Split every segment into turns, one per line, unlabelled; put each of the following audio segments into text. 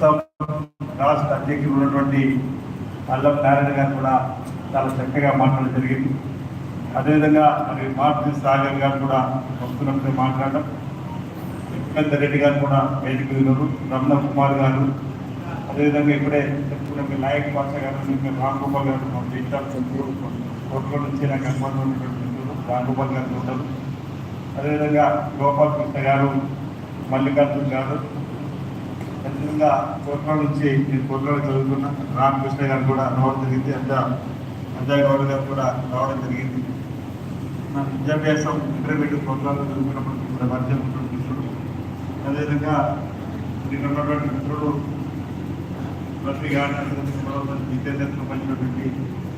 ప్రస్తుతం రాష్ట్ర అధ్యక్షుడు ఉన్నటువంటి అల్లం నారాయణ గారు కూడా చాలా చక్కగా మాట్లాడడం జరిగింది. అదేవిధంగా మరి మార్తి సాగర్ గారు కూడా వస్తున్నప్పుడు మాట్లాడడం. వివేకానంద రెడ్డి గారు కూడా వేదిక ఉన్నారు. రమణ కుమార్ గారు అదేవిధంగా ఇప్పుడే చెప్పుకున్న మీ నాయక్ పాష గారు రాంగోపాల్ గారు మా ఇన్ఛార్జ్ కోట్ల నుంచి నాకు అనుమానం ఉన్నటువంటి రాంగోపాల్ గారు ఉంటారు అదేవిధంగా గోపాల్ కృష్ణ గారు మల్లికార్జున గారు ఖచ్చితంగా కోట్ల నుంచి నేను కోట్లలో చదువుకున్న రామకృష్ణ గారు కూడా రావడం జరిగింది అంతా అజయ్ గౌడ్ గారు కూడా రావడం జరిగింది. నా విద్యాభ్యాసం ఇంటర్మీడియట్ కోట్లలో చదువుకున్నప్పుడు ఇక్కడ పరిచయం ఉన్నటువంటి మిత్రుడు అదేవిధంగా నేను ఉన్నటువంటి మిత్రుడు లక్ష్మి గారి జితేందర్కి సంబంధించినటువంటి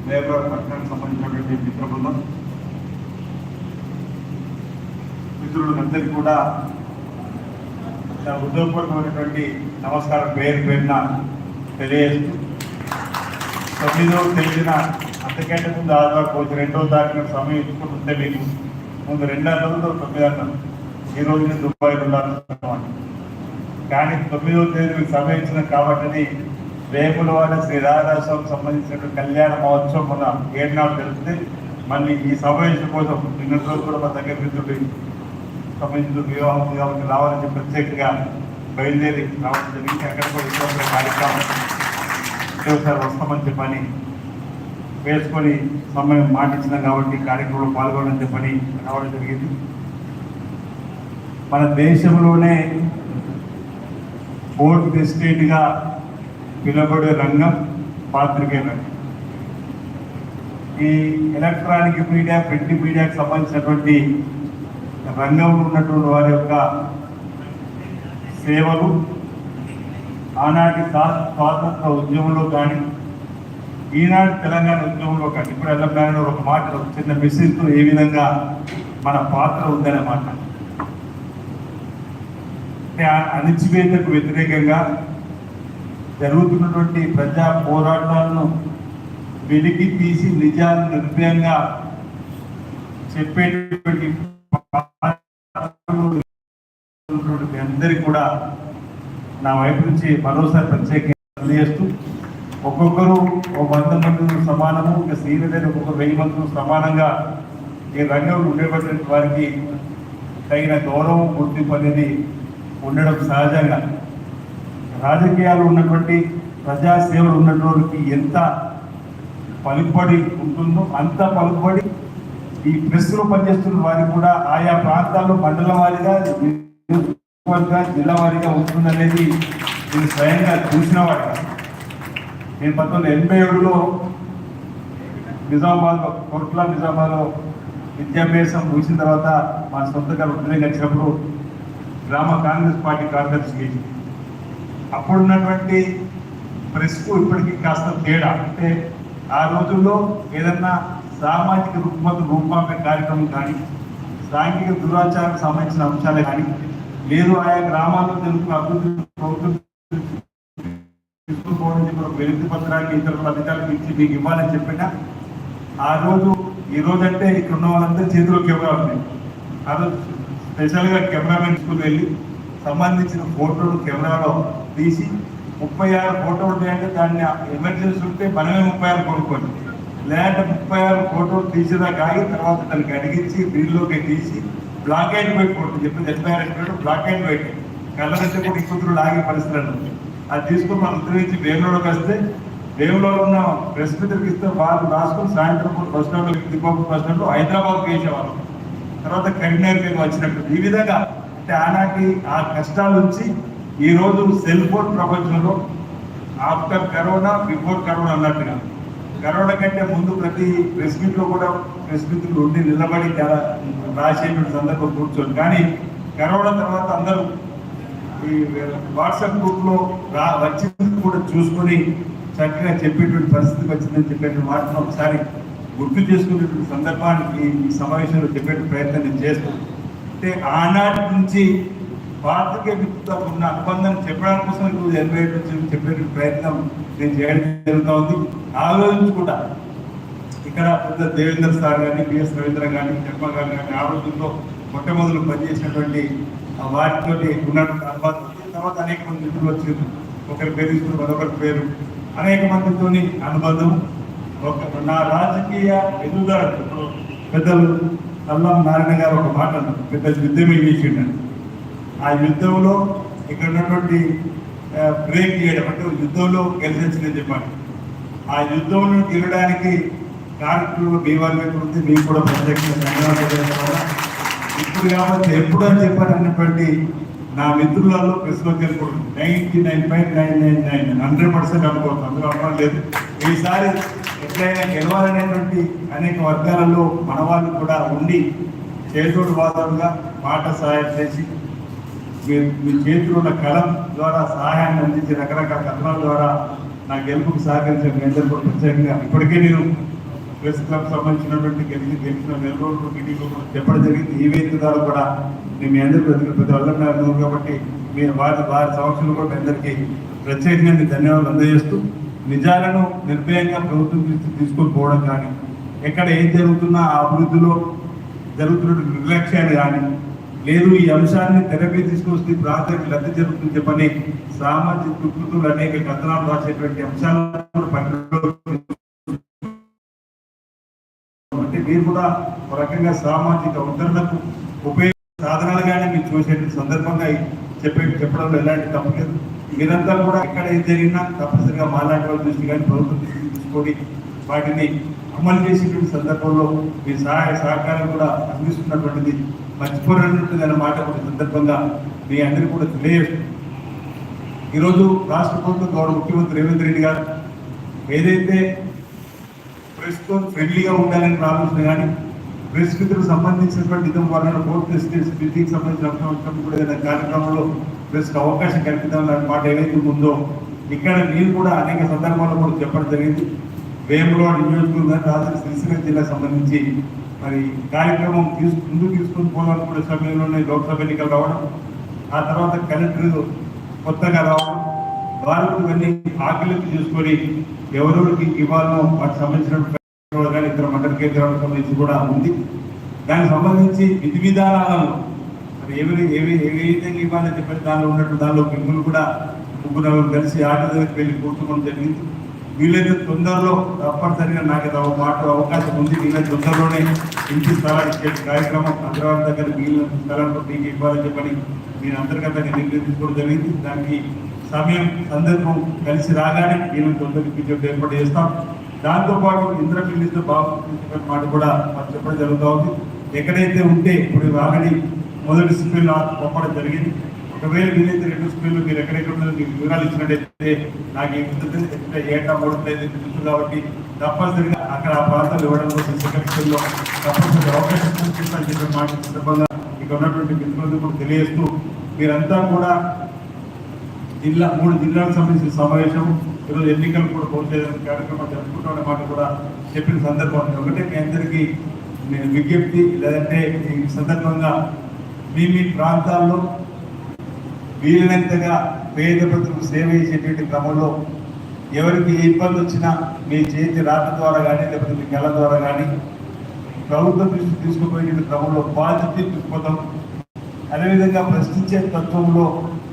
లేబర్ పట్టణానికి సంబంధించినటువంటి మిత్ర బృందం. మిత్రులందరికీ కూడా చాలా నమస్కారం పేరు పేరున తెలియజేస్తూ తొమ్మిదో తెలిసిన అంతకంటే ముందు ఆదివారం రోజు రెండో తారీఖున సమయం ఇచ్చుకుంటుంటే మీకు ముందు రెండో అన్నది తొమ్మిది అన్నది ఈ రోజు నేను దుబాయ్లో ఉండాలనుకున్నాను కానీ తొమ్మిదో తేదీ మీకు సమయం ఇచ్చిన కాబట్టి రేపులవాడ శ్రీ రాధాస్వామికి సంబంధించిన కళ్యాణ మహోత్సవం మన ఏడునాడు తెలిస్తే మళ్ళీ ఈ సమావేశం కోసం నిన్న రోజు కూడా మా దగ్గర మిత్రుడి సంబంధించిన వివాహం కాబట్టి రావాలని ప్రత్యేకంగా బయలుదేరి రావడం జరిగింది. అక్కడ కూడా విశ్వాస కార్యక్రమం ఒకసారి వస్తామని చెప్పని వేసుకొని సమయం మాటించినాం కాబట్టి కార్యక్రమంలో పాల్గొనని చెప్పని రావడం జరిగింది. మన దేశంలోనే ఫోర్త్ ఎస్టేట్గా పిలువబడే రంగం పాత్రికే రంగం. ఈ ఎలక్ట్రానిక్ మీడియా ప్రింట్ మీడియాకు సంబంధించినటువంటి రంగంలో ఉన్నటువంటి వారి యొక్క సేవలు ఆనాటి స్వాతంత్ర ఉద్యమంలో కానీ ఈనాటి తెలంగాణ ఉద్యమంలో కానీ ఇప్పుడు ఎల్లబ్బాయిలో ఒక మాట చిన్న మెసేజ్తో ఏ విధంగా మన పాత్ర ఉందన్నమాట మాట. అణిచివేతకు వ్యతిరేకంగా జరుగుతున్నటువంటి ప్రజా పోరాటాలను వెలికి తీసి నిజాన్ని నిర్భయంగా చెప్పేటటువంటి ఉన్నటువంటి మీ అందరికీ కూడా నా వైపు నుంచి మరోసారి ప్రత్యేకంగా తెలియజేస్తూ ఒక్కొక్కరు ఒక వంద మంది సమానము ఇంకా సీనియర్ అయిన ఒక్కొక్క వెయ్యి మంది సమానంగా ఈ రంగంలో ఉండేటువంటి వారికి తగిన గౌరవం గుర్తింపు అనేది ఉండడం సహజంగా. రాజకీయాలు ఉన్నటువంటి ప్రజాసేవలు ఉన్నటువంటి ఎంత పలుకుబడి ఉంటుందో అంత పలుకుబడి ఈ ప్రెస్లో పనిచేస్తున్న వారికి కూడా ఆయా ప్రాంతాల్లో మండల వారిగా నియోజకవర్గ జిల్లా వారీగా ఉంటుందనేది నేను స్వయంగా చూసిన వాడు నేను పంతొమ్మిది ఎనభై ఏడులో నిజామాబాద్ కోట్ల నిజామాబాద్లో విద్యాభ్యాసం ముగిసిన తర్వాత మా సొంత గారు ఉద్యోగం వచ్చినప్పుడు గ్రామ కాంగ్రెస్ పార్టీ కార్యదర్శి చేసింది. అప్పుడున్నటువంటి ప్రెస్కు ఇప్పటికీ కాస్త తేడా. అంటే ఆ రోజుల్లో ఏదన్నా సామాజిక రుగ్మత రూపాంక కార్యక్రమం కానీ సాంఘిక దురాచారానికి సంబంధించిన అంశాలే కానీ లేదు ఆయా గ్రామాల్లో జరుగుతున్న అభివృద్ధి ప్రభుత్వం తీసుకోవడం చెప్పిన వినతి పత్రాన్ని ఇతర అధికారులకు ఇచ్చి మీకు ఇవ్వాలని చెప్పినా ఆ రోజు ఈ రోజు అంటే ఇక్కడ ఉన్న వాళ్ళంతా చేతిలో కెమెరా ఉంది ఆ రోజు స్పెషల్గా కెమెరామెన్ స్కూల్ వెళ్ళి సంబంధించిన ఫోటోలు కెమెరాలో తీసి ముప్పై ఆరు ఫోటోలు ఉంటాయంటే దాన్ని ఎమర్జెన్సీ ఉంటే మనమే ముప్పై ఆరు కొనుక్కోండి. లేదంటే ముప్పై ఆరు ఫోటోలు తీసేదాకా ఆగి తర్వాత దానికి అడిగించి వీళ్ళలోకి తీసి బ్లాక్ అండ్ వైట్ ఫోటో చెప్పింది ఎట్లా బ్లాక్ అండ్ వైట్ కలర్ కూడా ఇంకొందరు లాగే పరిస్థితులు అది తీసుకుని మనం ఉద్యోగించి వేములోకి వస్తే వేములో ఉన్న ప్రెస్ మిత్రులకి ఇస్తే వాళ్ళు రాసుకుని సాయంత్రం బస్ స్టాండ్లో దిగుబాబు బస్ స్టాండ్ హైదరాబాద్కి వేసేవాళ్ళు. తర్వాత కరీంనగర్ మేము వచ్చినట్టు ఈ విధంగా అంటే ఆనాటి ఆ కష్టాల నుంచి ఈ రోజు సెల్ ఫోన్ ప్రపంచంలో ఆఫ్టర్ కరోనా బిఫోర్ కరోనా అన్నట్టుగా. కరోనా కంటే ముందు ప్రతి ప్రెస్ మీట్లో కూడా ప్రెస్ మీట్లు ఉండి నిలబడి చాలా రాసేటువంటి సందర్భం కూర్చొని. కానీ కరోనా తర్వాత అందరూ ఈ వాట్సాప్ గ్రూప్లో రా వచ్చింది కూడా చూసుకొని చక్కగా చెప్పేటువంటి పరిస్థితి వచ్చిందని చెప్పేటువంటి మాటను ఒకసారి గుర్తు చేసుకునేటువంటి సందర్భానికి ఈ సమావేశంలో చెప్పే ప్రయత్నం నేను చేస్తాను. అంటే ఆనాటి నుంచి పాత్రికే వ్యక్తితో ఉన్న అనుబంధం చెప్పడానికి కోసం ఎనభై ఏడు నుంచి చెప్పే ప్రయత్నం నేను చేయడం జరుగుతూ ఉంది. ఆలోచించుకుంటా. కూడా ఇక్కడ పెద్ద దేవేంద్ర సార్ కానీ బిఎస్ రవీంద్ర కానీ శర్మ గారు కానీ ఆ రోజుల్లో మొట్టమొదలు పనిచేసినటువంటి వారితో వాటితోటి ఉన్నటువంటి అనుభవం తర్వాత అనేక మంది మిత్రులు వచ్చారు. ఒకరి పేరు తీసుకుని మరొకరి పేరు. అనేక మందితో అనుబంధం. ఒక నా రాజకీయ ఎదుగుదల పెద్దలు అల్లం నారాయణ గారు ఒక మాట పెద్ద యుద్ధమే చేసిండని ఆ యుద్ధంలో ఇక్కడ ఉన్నటువంటి బ్రేక్ చేయడం అంటే యుద్ధంలో గెలిచిందని చెప్పాను ఆ యుద్ధంలో గెలడానికి కార్మికులు మీ వాళ్ళ మీద మీకు కూడా ప్రత్యేకంగా ధన్యవాదాలు ఇప్పుడు కాబట్టి ఎప్పుడు చెప్పారన్నటువంటి నా మిత్రులలో ప్రశ్న తెలుపుడు ninety nine point nine nine nine hundred percent అనుకోవచ్చు అందులో అనుకోవడం లేదు. ఈసారి ఎట్లయినా గెలవాలనేటువంటి అనేక వర్గాలలో మన వాళ్ళు కూడా ఉండి చేతోడు వాదనగా మాట సహాయం చేసి మీ మీ చేతిలో ఉన్న కలం ద్వారా సహాయాన్ని అందించి రకరకాల కథనాల ద్వారా నా గెలుపుకు సహకరించిన మీ అందరూ కూడా ప్రత్యేకంగా ఇప్పటికే నేను ప్రెస్ క్లబ్ సంబంధించినటువంటి గెలిచి గెలిచిన నెల రోజులు మీటింగ్లో చెప్పడం జరిగింది. ఈ వేదిక ద్వారా కూడా నేను మీ అందరూ ప్రతి ప్రతి వల్ల కాబట్టి మీరు వారి వారి సమస్యలు కూడా మీ అందరికీ ప్రత్యేకంగా మీ ధన్యవాదాలు అందజేస్తూ నిజాలను నిర్భయంగా ప్రభుత్వం తీసుకొని పోవడం కానీ ఎక్కడ ఏం జరుగుతున్నా ఆ అభివృద్ధిలో జరుగుతున్నట్టు నిర్లక్ష్యాలు కానీ లేదు ఈ అంశాన్ని తెరపై తీసుకొస్తే ప్రాంతానికి లబ్ధి జరుగుతుంది చెప్పని సామాజిక వికృతులు అనేక కథనాలు రాసేటువంటి అంశాలను అంటే మీరు కూడా ఒక రకంగా సామాజిక ఉద్ధరణకు ఉపయోగ సాధనాలుగానే మీరు చూసేటువంటి సందర్భంగా చెప్పే చెప్పడంలో ఎలాంటి తప్పు లేదు. మీరంతా కూడా ఎక్కడ ఏం జరిగినా తప్పనిసరిగా మాలాంటి వాళ్ళ దృష్టి కానీ ప్రభుత్వం దృష్టి తీసుకొని వాటిని అమలు చేసేటువంటి సందర్భంలో మీ సహాయ సహకారం కూడా అందిస్తున్నటువంటిది మర్చిపోయినటువంటి అనే మాట ఒక సందర్భంగా మీ అందరికీ కూడా తెలియజేస్తుంది ఈరోజు రాష్ట్ర ప్రభుత్వం గౌరవ ముఖ్యమంత్రి రేవంత్ రెడ్డి గారు ఏదైతే ప్రెస్తో ఫ్రెండ్లీగా ఉండాలని ప్రారంభించిన కానీ ప్రెస్ మిత్రులకు సంబంధించినటువంటి ఇదం వాళ్ళని కోర్టు తెస్తే స్థితికి సంబంధించిన అంశం కూడా ఏదైనా కార్యక్రమంలో ప్రెస్కి అవకాశం కల్పిద్దామన్న మాట ఏదైతే ఉందో ఇక్కడ నేను కూడా అనేక సందర్భాల్లో కూడా చెప్పడం జరిగింది వేములవాడ నియోజకవర్గం రాజధాని సిరిసిల్ల జిల్లాకు సంబంధించి మరి కార్యక్రమం తీసు ముందుకు తీసుకుని పోవాలనుకునే కూడా సమయంలోనే లోక్సభ ఎన్నికలు రావడం ఆ తర్వాత కలెక్టర్ కొత్తగా రావడం వారు ఇవన్నీ ఆకలింపు చేసుకొని ఎవరెవరికి ఇవ్వాలో వాటికి సంబంధించిన కానీ ఇతర మండల కేంద్రాలకు సంబంధించి కూడా ఉంది. దానికి సంబంధించి విధి విధానాలను మరి ఏవి ఏవి ఏ విధంగా ఇవ్వాలని చెప్పి దానిలో ఉన్నట్టు దానిలో మిమ్మల్ని కూడా ముగ్గురు కలిసి ఆట దగ్గరికి వెళ్ళి కూర్చుకోవడం జరిగింది. వీలైతే తొందరలో తప్పనిసరిగా నాకు మాట అవకాశం ఉంది. వీలైతే తొందరలోనే ఇంటి స్థలాలు ఇచ్చే కార్యక్రమం హైదరాబాద్ దగ్గర మిగిలిన స్థలాల్లో మీకు ఇవ్వాలని చెప్పని నేను అంతర్గతంగా నిర్ణయించుకోవడం తీసుకోవడం జరిగింది. దానికి సమయం సందర్భం కలిసి రాగానే వీళ్ళని తొందరగా ఏర్పాటు చేస్తాం. దాంతోపాటు ఇంద్రపిల్లితో బాబు మాట కూడా మాకు చెప్పడం జరుగుతూ ఉంది. ఎక్కడైతే ఉంటే ఇప్పుడు ఆల్రెడీ మొదటి సిపిల్ పంపడం జరిగింది. ఒకవేళ వీలైతే రెండు స్కూళ్ళు మీరు ఎక్కడెక్కడ ఉన్నారో మీకు వివరాలు ఇచ్చినట్టయితే నాకు ఈ ముందు ఏటా మూడు తెలుసు కాబట్టి తప్పనిసరిగా అక్కడ ఆ ప్రాంతాలు ఇవ్వడం కోసం సెకండ్ స్కూల్లో తప్పనిసరిగా అవకాశం కల్పిస్తాను చెప్పిన మాట సందర్భంగా ఇక్కడ ఉన్నటువంటి మిత్రులందరూ కూడా తెలియజేస్తూ మీరంతా కూడా జిల్లా మూడు జిల్లాలకు సంబంధించిన సమావేశం ఈరోజు ఎన్నికలు కూడా పూర్తయ్యే కార్యక్రమం జరుపుకుంటామనే మాట కూడా చెప్పిన సందర్భం ఒకటే మీ అందరికీ నేను విజ్ఞప్తి లేదంటే ఈ సందర్భంగా మీ మీ ప్రాంతాల్లో వీలైనంతగా పేద ప్రజలకు సేవ చేసేటువంటి క్రమంలో ఎవరికి ఏ ఇబ్బంది వచ్చినా మీ చేతి రాత ద్వారా కానీ లేకపోతే మీ కళ ద్వారా కానీ ప్రభుత్వం దృష్టి తీసుకుపోయేటువంటి క్రమంలో బాధ్యత దృక్పథం అదేవిధంగా ప్రశ్నించే తత్వంలో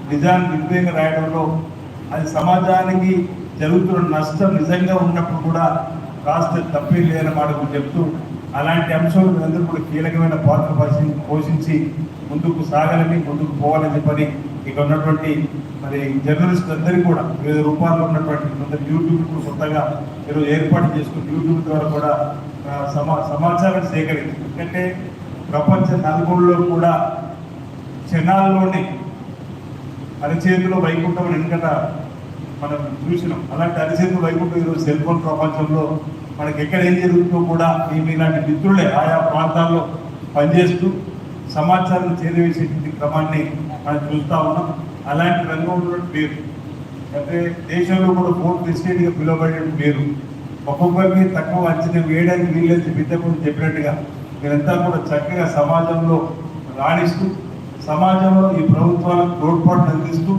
నిజాన్ని నిర్భయంగా రాయడంలో అది సమాజానికి జరుగుతున్న నష్టం నిజంగా ఉన్నప్పుడు కూడా కాస్త తప్పే లేదన్నమాట చెప్తూ అలాంటి అంశాలు మీరందరూ కూడా కీలకమైన పాత్ర పోషించి ముందుకు సాగాలని ముందుకు పోవాలని చెప్పని ఇక ఉన్నటువంటి మరి జర్నలిస్ట్ అందరికీ కూడా వివిధ రూపాల్లో ఉన్నటువంటి కొందరు యూట్యూబ్ ఇప్పుడు కొత్తగా ఈరోజు ఏర్పాటు చేసుకుని యూట్యూబ్ ద్వారా కూడా సమా సమాచారం సేకరించి ఎందుకంటే ప్రపంచ నలుగురులో కూడా క్షణాల్లోనే అరచేతిలో వైకుంఠం అని వెనుకట మనం చూసినాం. అలాంటి అరిచేతులు వైకుంఠం ఈరోజు సెల్ ఫోన్ ప్రపంచంలో మనకి ఎక్కడ ఏం జరుగుతుందో కూడా మేము ఇలాంటి మిత్రులే ఆయా ప్రాంతాల్లో పనిచేస్తూ సమాచారం చేరవేసేటువంటి క్రమాన్ని మనం చూస్తూ ఉన్నాం. అలాంటి రంగంలో మీరు అంటే దేశంలో కూడా ఫోర్త్ ఎస్టేట్గా పిలువబడే మీరు ఒక్కొక్కరికి తక్కువ అంచనా వేయడానికి వీళ్ళని బిడ్డకు చెప్పినట్టుగా. మీరంతా కూడా చక్కగా సమాజంలో రాణిస్తూ సమాజంలో ఈ ప్రభుత్వాలకు తోడ్పాటు అందిస్తూ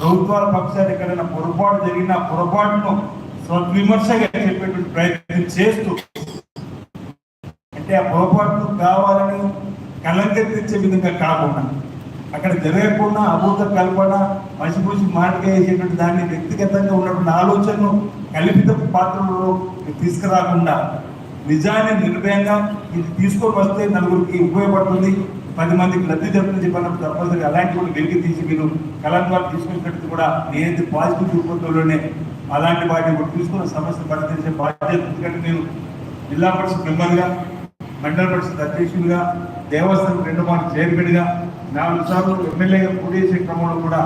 ప్రభుత్వాల పక్షాన్ని ఎక్కడైనా పొరపాటు జరిగిన పొరపాటును సద్విమర్శగా చెప్పేటువంటి ప్రయత్నం చేస్తూ అంటే ఆ పొరపాటును కావాలని కలంకెత్తించే విధంగా కాకుండా అక్కడ జరగకుండా అభూత కల్పన మసిపూసి మాటకేసేటువంటి దాన్ని వ్యక్తిగతంగా ఉన్నటువంటి ఆలోచనను కల్పిత పాత్రలో తీసుకురాకుండా నిజాన్ని నిర్భయంగా ఇది తీసుకొని వస్తే నలుగురికి ఉపయోగపడుతుంది. పది మందికి లబ్ధి జరుగుతుంది చెప్పినప్పుడు తప్పనిసరిగా అలాంటి కూడా వెలికి తీసి మీరు కళాకారులు తీసుకున్నట్టు కూడా నేనైతే పాజిటివ్ రూపంలోనే అలాంటి వాటిని కూడా తీసుకున్న సమస్య పరిష్కరించే బాధ్యత ఎందుకంటే నేను జిల్లా పరిషత్ మెంబర్గా మండల పరిషత్ అధ్యక్షుడిగా దేవస్థానం రెండు మార్లు చైర్మన్గా నాలుగు సార్లు ఎమ్మెల్యేగా పోటీ చేసే క్రమంలో కూడా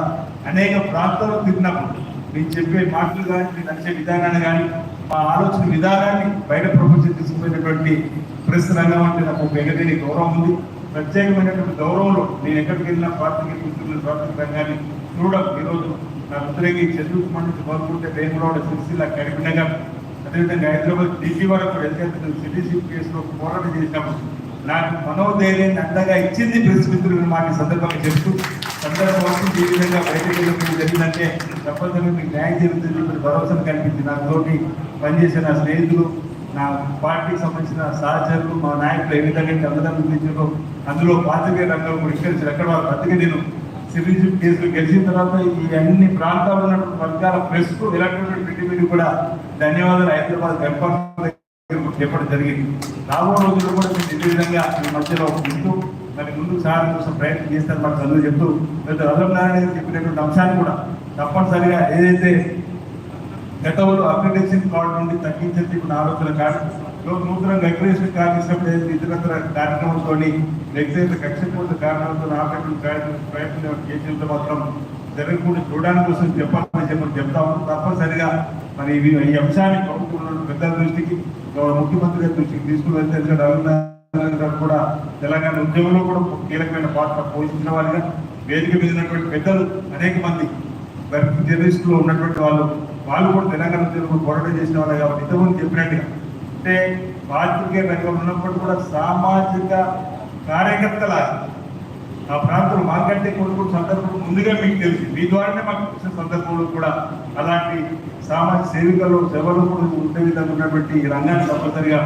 అనేక ప్రాంతాలు తిరిగినప్పుడు నేను చెప్పే మాటలు కానీ నేను నడిచే విధానాన్ని కానీ మా ఆలోచన విధానాన్ని బయట ప్రపంచం తీసుకుపోయినటువంటి ప్రెస్ రంగం అంటే నాకు వెగదేని గౌరవం ఉంది. ప్రత్యేకమైనటువంటి గౌరవంలో నేను ఎక్కడికి వెళ్ళినా పార్టీకి కూర్చున్న ప్రాథమిక రంగాన్ని చూడడం ఈరోజు నా ఉత్తరంగి చంద్రబాబు నుంచి మొదలుకుంటే వేములవాడ సిరిసిల్ల కరీంనగర్ అదేవిధంగా హైదరాబాద్ ఢిల్లీ వరకు వెళ్తే సిటీసీ కేసులో పోరాటం చేసినప్పుడు నాకు మనోధైర్యాన్ని అందంగా ఇచ్చింది ప్రెస్ మిత్రులు మాట సందర్భంగా చెప్తూ సందర్భం ఈ విధంగా బయటకు వెళ్ళడం జరిగిందంటే తప్పనిసరిగా మీకు న్యాయం జరుగుతుంది ఇప్పుడు భరోసాను కల్పించి నాతోటి పనిచేసే నా స్నేహితులు నా పార్టీకి సంబంధించిన సహచరులు మా నాయకులు ఏ విధంగా అందరం అందించారో అందులో పాత్రికేయ రంగం కూడా ఇక్కడ ఎక్కడ వాళ్ళు అందుకే నేను సిటిజన్షిప్ కేసులు గెలిచిన తర్వాత ఈ అన్ని ప్రాంతాల్లో ఉన్నటువంటి వర్గాల ప్రెస్ ఎలక్ట్రానిక్ మీడియా కూడా ధన్యవాదాలు. హైదరాబాద్ గర్భం చెప్పడం జరిగింది? రాబో రోజుల్లో కూడా మీరు ఇదే విధంగా మీ మధ్యలో ఉంటూ మరి ముందుకు సహాయం కోసం ప్రయత్నం చేస్తారు మాకు చదువు చెప్తూ లేదా రజనారాయణ గారు చెప్పినటువంటి అంశాన్ని కూడా తప్పనిసరిగా ఏదైతే గతంలో అక్రిడేషన్ కార్డు నుండి తగ్గించే ఇప్పుడు ఆలోచన కారణం లో- నూతనంగా అక్రిడేషన్ కార్డు ఇచ్చినప్పుడు ఇతరత్ర కార్యక్రమంతో వ్యక్తిగత కక్షపూర్త కారణాలతో ఆపేటువంటి ప్రయత్నం చేసినంత మాత్రం జరగకుండా చూడడానికి కోసం చెప్పాలని చెప్పి చెప్తాము. తప్పనిసరిగా మరి ఈ అంశాన్ని ప్రభుత్వంలో పెద్దల దృష్టికి గౌరవ ముఖ్యమంత్రి గారి దృష్టికి తీసుకుని వెళ్తే ఎందుకంటే గారు కూడా తెలంగాణ ఉద్యమంలో కూడా కీలకమైన పాత్ర పోషించిన వారిగా వేదిక మీద ఉన్నటువంటి పెద్దలు అనేక మంది జర్నలిస్టులు ఉన్నటువంటి వాళ్ళు వాళ్ళు కూడా తెలంగాణ ఉద్యమంలో పోరాటం చేసిన వాళ్ళు కాబట్టి ఇంతకుముందు చెప్పినట్టుగా అంటే పాత్రికేయ రంగంలో ఉన్నప్పుడు కూడా సామాజిక కార్యకర్తల ఆ ప్రాంతం మాకంటే కొన్ని కొన్ని సందర్భం ముందుగా మీకు తెలుసు. మీ ద్వారానే మాకు తెలిసిన సందర్భంలో కూడా అలాంటి సామాజిక సేవికలు సేవలు కూడా ఉండే విధంగా ఉన్నటువంటి ఈ రంగాన్ని తప్పనిసరిగా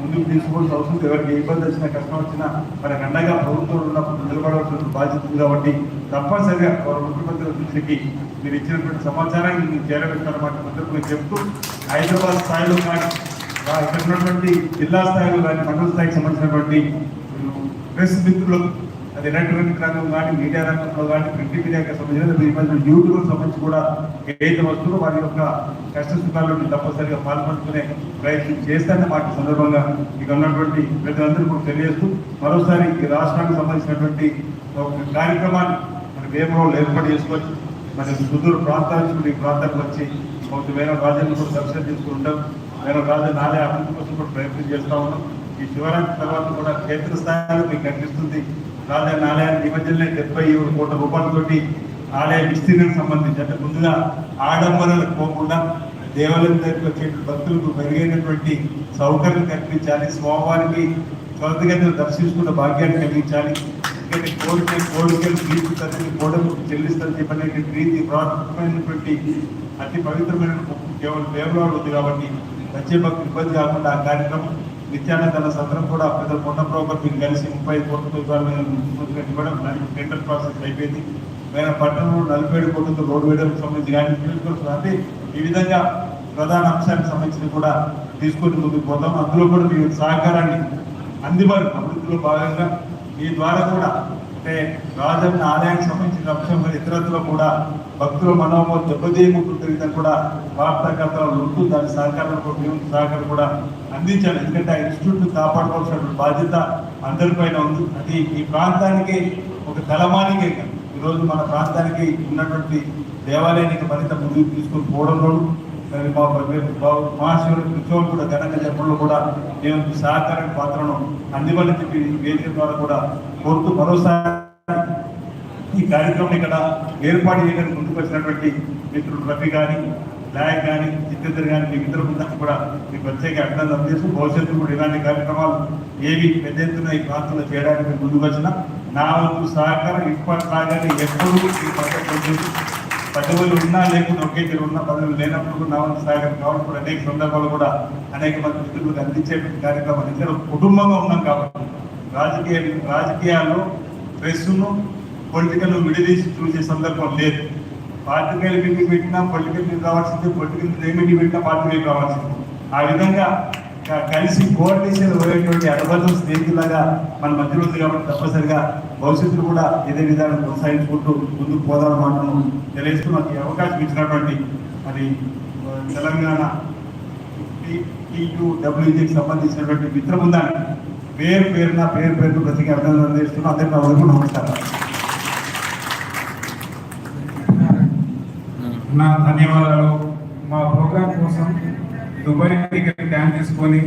ముందుకు తీసుకోవాల్సిన అవసరం. ఎవరికి ఇబ్బంది వచ్చినా కష్టం వచ్చినా మనకు అండగా ప్రభుత్వం ఉన్నప్పుడు నిలబడవలసిన బాధ్యత ఉంది కాబట్టి తప్పనిసరిగా వారు ముఖ్యమంత్రి దృష్టికి మీరు ఇచ్చినటువంటి సమాచారాన్ని మీరు చేరవేస్తారన్నమాట సందర్భంగా చెప్తూ హైదరాబాద్ స్థాయిలో కానీ ఇక్కడ ఉన్నటువంటి జిల్లా స్థాయిలో కానీ మండల స్థాయికి సంబంధించినటువంటి ప్రెస్ మిత్రులకు అది ఎలక్ట్రానిక్ రంగం కానీ మీడియా రంగంలో కానీ ప్రింట్ మీడియాకి సంబంధించిన ఈ మధ్య సంబంధించి కూడా ఏదైతే వస్తుందో వారి యొక్క కష్ట సుఖాల్లో తప్పనిసరిగా పాల్పంచుకునే ప్రయత్నం చేస్తానని మాట సందర్భంగా ఇక ఉన్నటువంటి ప్రజలందరూ కూడా తెలియజేస్తూ మరోసారి ఈ రాష్ట్రానికి సంబంధించినటువంటి ఒక కార్యక్రమాన్ని మన వేమలో ఏర్పాటు చేసుకోవచ్చు. మరి సుదూర ప్రాంతాల నుంచి ఈ ప్రాంతానికి వచ్చి కొంచెం వేరే రాజ్యాన్ని కూడా దర్శనం చేసుకుంటాం వేరే రాజ్యాన్ని ఆలయ అభివృద్ధి కోసం కూడా ప్రయత్నం చేస్తా ఉన్నాం. ఈ శివరాత్రి తర్వాత కూడా క్షేత్ర స్థాయిలో మీకు కనిపిస్తుంది. రాజధాని ఆలయానికి ఈ మధ్యలోనే డెబ్బై ఏడు కోట్ల రూపాయలతోటి ఆలయ విస్తీర్ణం సంబంధించి అంటే ముందుగా ఆడంబరాలకు పోకుండా దేవాలయం దగ్గరికి వచ్చే భక్తులకు మెరుగైనటువంటి సౌకర్యం కల్పించాలి స్వామివారికి త్వరితగతిన దర్శించుకున్న భాగ్యాన్ని కలిగించాలి. ఎందుకంటే కోరిక కోరికలు తీర్చి తల్లిని కోడలు చెల్లిస్తారని చెప్పినటువంటి ప్రీతి ప్రాథమికమైనటువంటి అతి పవిత్రమైన కేవలం దేవరాలు ఉంది కాబట్టి వచ్చే భక్తులు ఇబ్బంది కాకుండా ఆ కార్యక్రమం నిత్యానందన సత్రం కూడా పెద్ద కొండ బ్రోకర్ మీరు కలిసి ముప్పై కోట్ల రూపాయలు ఇవ్వడం టెండర్ ప్రాసెస్ అయిపోయింది. వేరే పట్టణంలో నలభై ఏడు కోట్లతో రోడ్డు వేయడం సంబంధించి కానీ నియోజకవర్గం అంటే ఈ విధంగా ప్రధాన అంశానికి సంబంధించి కూడా తీసుకొని ముందుకు పోతాం అందులో కూడా మీ సహకారాన్ని అందివారు అభివృద్ధిలో భాగంగా మీ ద్వారా కూడా అంటే రాజన్న ఆలయానికి సంబంధించిన అంశం మరి కూడా భక్తుల మనోభావం దెబ్బతీయకుండా విధంగా కూడా వార్తాకర్తలు ఉంటూ దాని సహకారం మేము సహకారం కూడా అందించాలి. ఎందుకంటే ఆ ఇన్స్టిట్యూట్ కాపాడుకోవాల్సిన బాధ్యత అందరిపైన ఉంది. అది ఈ ప్రాంతానికి ఒక తలమానికే కాదు. ఈరోజు మన ప్రాంతానికి ఉన్నటువంటి దేవాలయానికి మరింత ముందుకు తీసుకొని పోవడంలో మరి మా బాబు మహాశివరాత్రి ఉత్సవం కూడా ఘనంగా చెప్పడంలో కూడా నేను సహకార పాత్రను అందివ్వాలని చెప్పి వేదిక ద్వారా కూడా కోరుతూ మరోసారి కార్యక్రమం ఇక్కడ ఏర్పాటు చేయడానికి ముందుకు వచ్చినటువంటి మిత్రుడు రవి కానీ నాయక్ కానీ జితేందర్ కానీ మీ ఇద్దరు ముందు కూడా మీకు ప్రత్యేక అభినందన చేస్తూ భవిష్యత్తు కూడా ఇలాంటి కార్యక్రమాలు ఏవి పెద్ద ఎత్తున ఈ ప్రాంతంలో చేయడానికి మీరు ముందుకు వచ్చిన నా వంతు సహకారం ఇప్పటిలాగానే ఎప్పుడూ ఈ పథకం పదవులు ఉన్నా లేకుండా ఒకే తీరు ఉన్న పదవులు లేనప్పుడు నా వంతు సహకారం కావాలి కూడా అనేక సందర్భాలు కూడా అనేక మంది మిత్రులకు అందించేటువంటి కార్యక్రమాలు. ఇద్దరు కుటుంబంగా ఉన్నాం కాబట్టి రాజకీయ రాజకీయాల్లో ప్రెస్ను పొలిటికల్ విడదీసి చూసే సందర్భం లేదు. పార్టీకేలు మీకు పెట్టినా పొలిటికల్ మీద రావాల్సిందే పొలిటికల్ మీద ఏ పార్టీ పెట్టినా పార్టీకేలు రావాల్సిందే. ఆ విధంగా కలిసి కోఆర్డినేషన్ పోయేటువంటి అనుబంధం స్నేహితులాగా మన మధ్యలో ఉంది కాబట్టి తప్పనిసరిగా భవిష్యత్తులో కూడా ఇదే విధానం కొనసాగించుకుంటూ ముందుకు పోదామని మాటను తెలియజేస్తూ నాకు అవకాశం ఇచ్చినటువంటి మరి తెలంగాణ టీయూడబ్ల్యూజీకి సంబంధించినటువంటి మిత్ర బృందాన్ని పేరు పేరున పేరు పేరు ప్రతికి అభినందనలు చేస్తున్నాను అందరికీ నమస్కారం
నా ధన్యవాదాలు. మా ప్రోగ్రాం కోసం దుబాయ్ దగ్గర క్యాంప్ తీసుకొని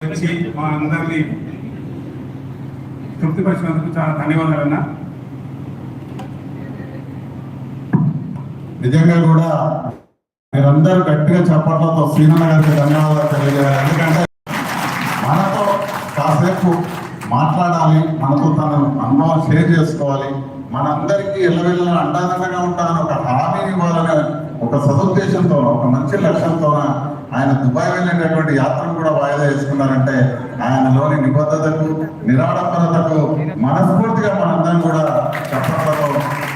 వచ్చి మా అందరినీ తృప్తిపరిచినందుకు చాలా ధన్యవాదాలు అన్న.
నిజంగా కూడా మీరందరూ గట్టిగా చప్పట్లతో శ్రీనన్న గారికి ధన్యవాదాలు తెలియజేయాలి. ఎందుకంటే మనతో కాసేపు మాట్లాడాలి మనతో తన అనుభవం షేర్ చేసుకోవాలి. మనందరికీ ఎల్లవెల్ల అండాదండగా ఉంటానని ఒక హామీని ఇవ్వాలనే ఒక సదుద్దేశంతో ఒక మంచి లక్ష్యంతో ఆయన దుబాయ్ వెళ్ళేటటువంటి యాత్రను కూడా వాయిదా వేసుకున్నారంటే ఆయనలోని నిబద్ధతకు నిరాడంబరతకు మనస్ఫూర్తిగా మనందరం కూడా చప్పట్లతో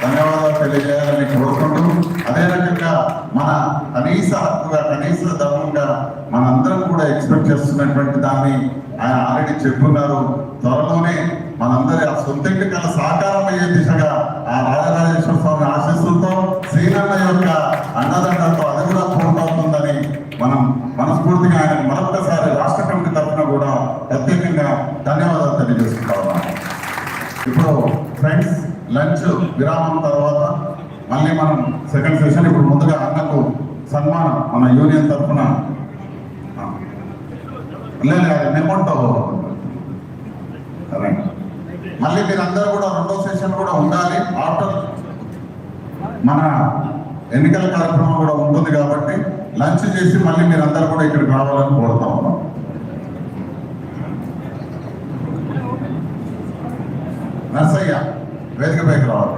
ధన్యవాదాలు తెలియజేయాలని కోరుకుంటూ అదే రకంగా మన కనీస హక్కుగా కనీస ధర్మంగా మనందరం కూడా ఎక్స్పెక్ట్ చేస్తున్నటువంటి దాన్ని ఆయన ఆల్రెడీ చెప్పున్నారు త్వరలోనే మనందరి ఆ సొంతింటి కల సాకారం అయ్యే దిశగా ఆ రాజరాజేశ్వర స్వామి ఆశీస్సులతో శ్రీనన్న యొక్క అన్నదండలతో అది కూడా పూర్తవుతుందని మనం మనస్ఫూర్తిగా ఆయన మరొకసారి రాష్ట్ర కమిటీ తరఫున కూడా ప్రత్యేకంగా ధన్యవాదాలు తెలియజేసుకుంటా ఉన్నాను ఇప్పుడు ఫ్రెండ్స్ లంచ్ విరామం తర్వాత మళ్ళీ మనం సెకండ్ సెషన్ ఇప్పుడు ముందుగా అన్నకు సన్మానం మన యూనియన్ తరఫున ఆ, లేదు మెమోంటో రైట్. మళ్ళీ మీరందరూ కూడా రెండో సెషన్ కూడా ఉండాలి. ఆఫ్టర్ మన ఎన్నికల కార్యక్రమం కూడా ఉంటుంది కాబట్టి లంచ్ చేసి మళ్ళీ మీరందరూ కూడా ఇక్కడికి రావాలని కోరుతా ఉన్నాం. నర్సయ్య వేదిక పైకి రావాలి.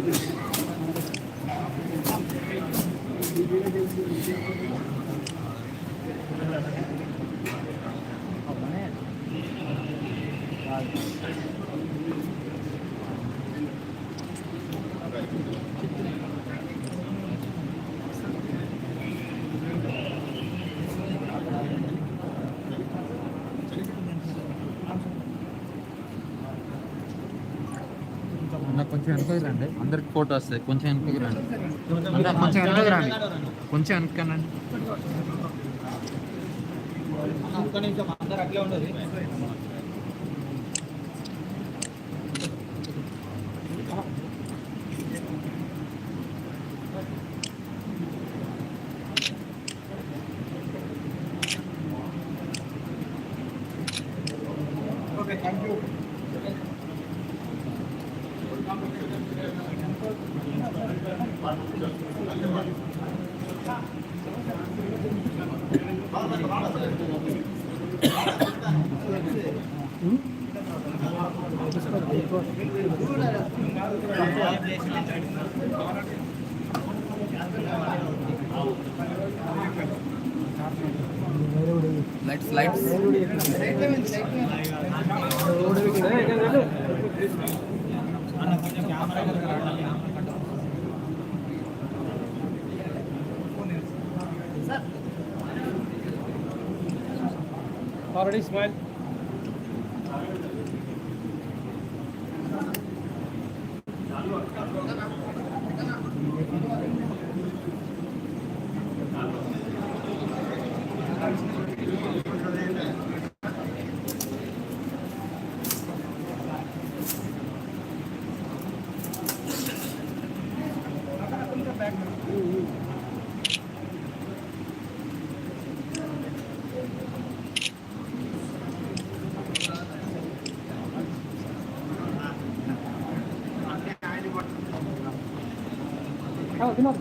అన్న కొంచెం వెనకకి రండి. అందరికి ఫోటో వస్తుంది కొంచెం వెనకకి రండి. కొంచెం వెనకకి రండి. కొంచెం
ఒక్క నిమిషం అందరు అట్లే ఉండదు lights lights
Ismail you know,